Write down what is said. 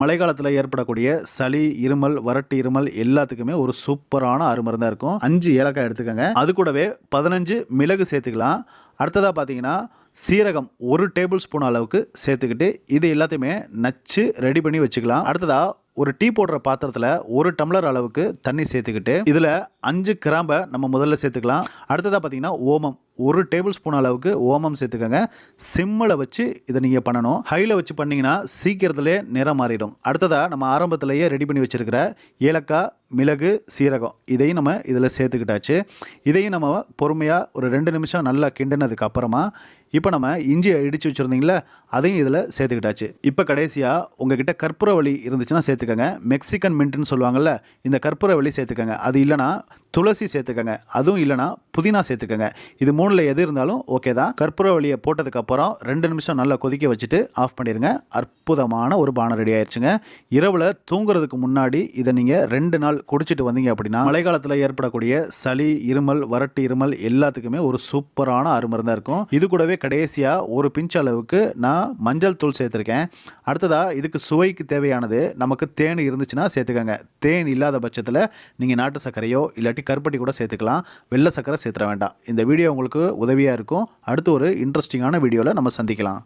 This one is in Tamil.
மழைக்காலத்தில் ஏற்படக்கூடிய சளி இருமல் வறட்டு இருமல் எல்லாத்துக்குமே ஒரு சூப்பரான அருமருந்தாக இருக்கும். அஞ்சு ஏலக்காய் எடுத்துக்கோங்க. அது கூடவே பதினஞ்சு மிளகு சேர்த்துக்கலாம். அடுத்ததாக பார்த்தீங்கன்னா சீரகம் ஒரு டேபிள் ஸ்பூன் அளவுக்கு சேர்த்துக்கிட்டு இது எல்லாத்தையுமே நச்சு ரெடி பண்ணி வச்சுக்கலாம். அடுத்ததாக ஒரு டீ போடுற பாத்திரத்தில் ஒரு டம்ளர் அளவுக்கு தண்ணி சேர்த்துக்கிட்டு இதில் அஞ்சு கிராம்பை நம்ம முதல்ல சேர்த்துக்கலாம். அடுத்ததாக பார்த்தீங்கன்னா ஓமம் ஒரு டேபிள் ஸ்பூன் அளவுக்கு ஓமம் சேர்த்துக்கோங்க. சிம்மில் வச்சு இதை நீங்கள் பண்ணணும். ஹையில் வச்சு பண்ணிங்கன்னா சீக்கிரத்திலே நிறம் மாறிடும். அடுத்ததாக நம்ம ஆரம்பத்திலேயே ரெடி பண்ணி வச்சுருக்கிற ஏலக்காய் மிளகு சீரகம் இதையும் நம்ம இதில் சேர்த்துக்கிட்டாச்சு. இதையும் நம்ம பொறுமையாக ஒரு ரெண்டு நிமிஷம் நல்லா கிண்டினதுக்கு அப்புறமா இப்போ நம்ம இஞ்சி இடித்து வச்சுருந்தீங்களே அதையும் இதில் சேர்த்துக்கிட்டாச்சு. இப்போ கடைசியாக உங்ககிட்ட கற்பூரவள்ளி இருந்துச்சுன்னா சேர்த்துக்கோங்க. மெக்சிகன் மின்ட்டுன்னு சொல்லுவாங்கள்ல இந்த கற்பூரவள்ளி சேர்த்துக்கோங்க. அது இல்லைனா துளசி சேர்த்துக்கோங்க. அதுவும் இல்லைனா புதினா சேர்த்துக்கோங்க. இது மூணில் எது இருந்தாலும் ஓகே தான். கற்பூரவள்ளியை போட்டதுக்கப்புறம் ரெண்டு நிமிஷம் நல்லா கொதிக்க வச்சுட்டு ஆஃப் பண்ணிடுங்க அற்புதமான ஒரு பானம் ரெடி ஆயிடுச்சுங்க இரவில் தூங்குறதுக்கு முன்னாடி இதை நீங்கள் ரெண்டு நாள் குடிச்சிட்டு வந்தீங்க அப்படின்னா மழைக்காலத்தில் ஏற்படக்கூடிய சளி இருமல் வறட்டு இருமல் எல்லாத்துக்குமே ஒரு சூப்பரான அருமருந்தாக இருக்கும். இது கூடவே கடைசியாக ஒரு பிஞ்ச் அளவுக்கு நான் மஞ்சள் தூள் சேர்த்துருக்கேன். அடுத்ததாக இதுக்கு சுவைக்கு தேவையானது நமக்கு தேன் இருந்துச்சுன்னா சேர்த்துக்கோங்க. தேன் இல்லாத பட்சத்தில் நீங்கள் நாட்டு சர்க்கரையோ இல்லாட்டி கருப்பட்டி கூட சேர்த்துக்கலாம். வெள்ளை சக்கரை சேர்த்துட வேண்டாம். இந்த வீடியோ உங்களுக்கு உதவியாக இருக்கும். அடுத்து ஒரு இன்ட்ரெஸ்டிங்கான வீடியோவில் நம்ம சந்திக்கலாம்.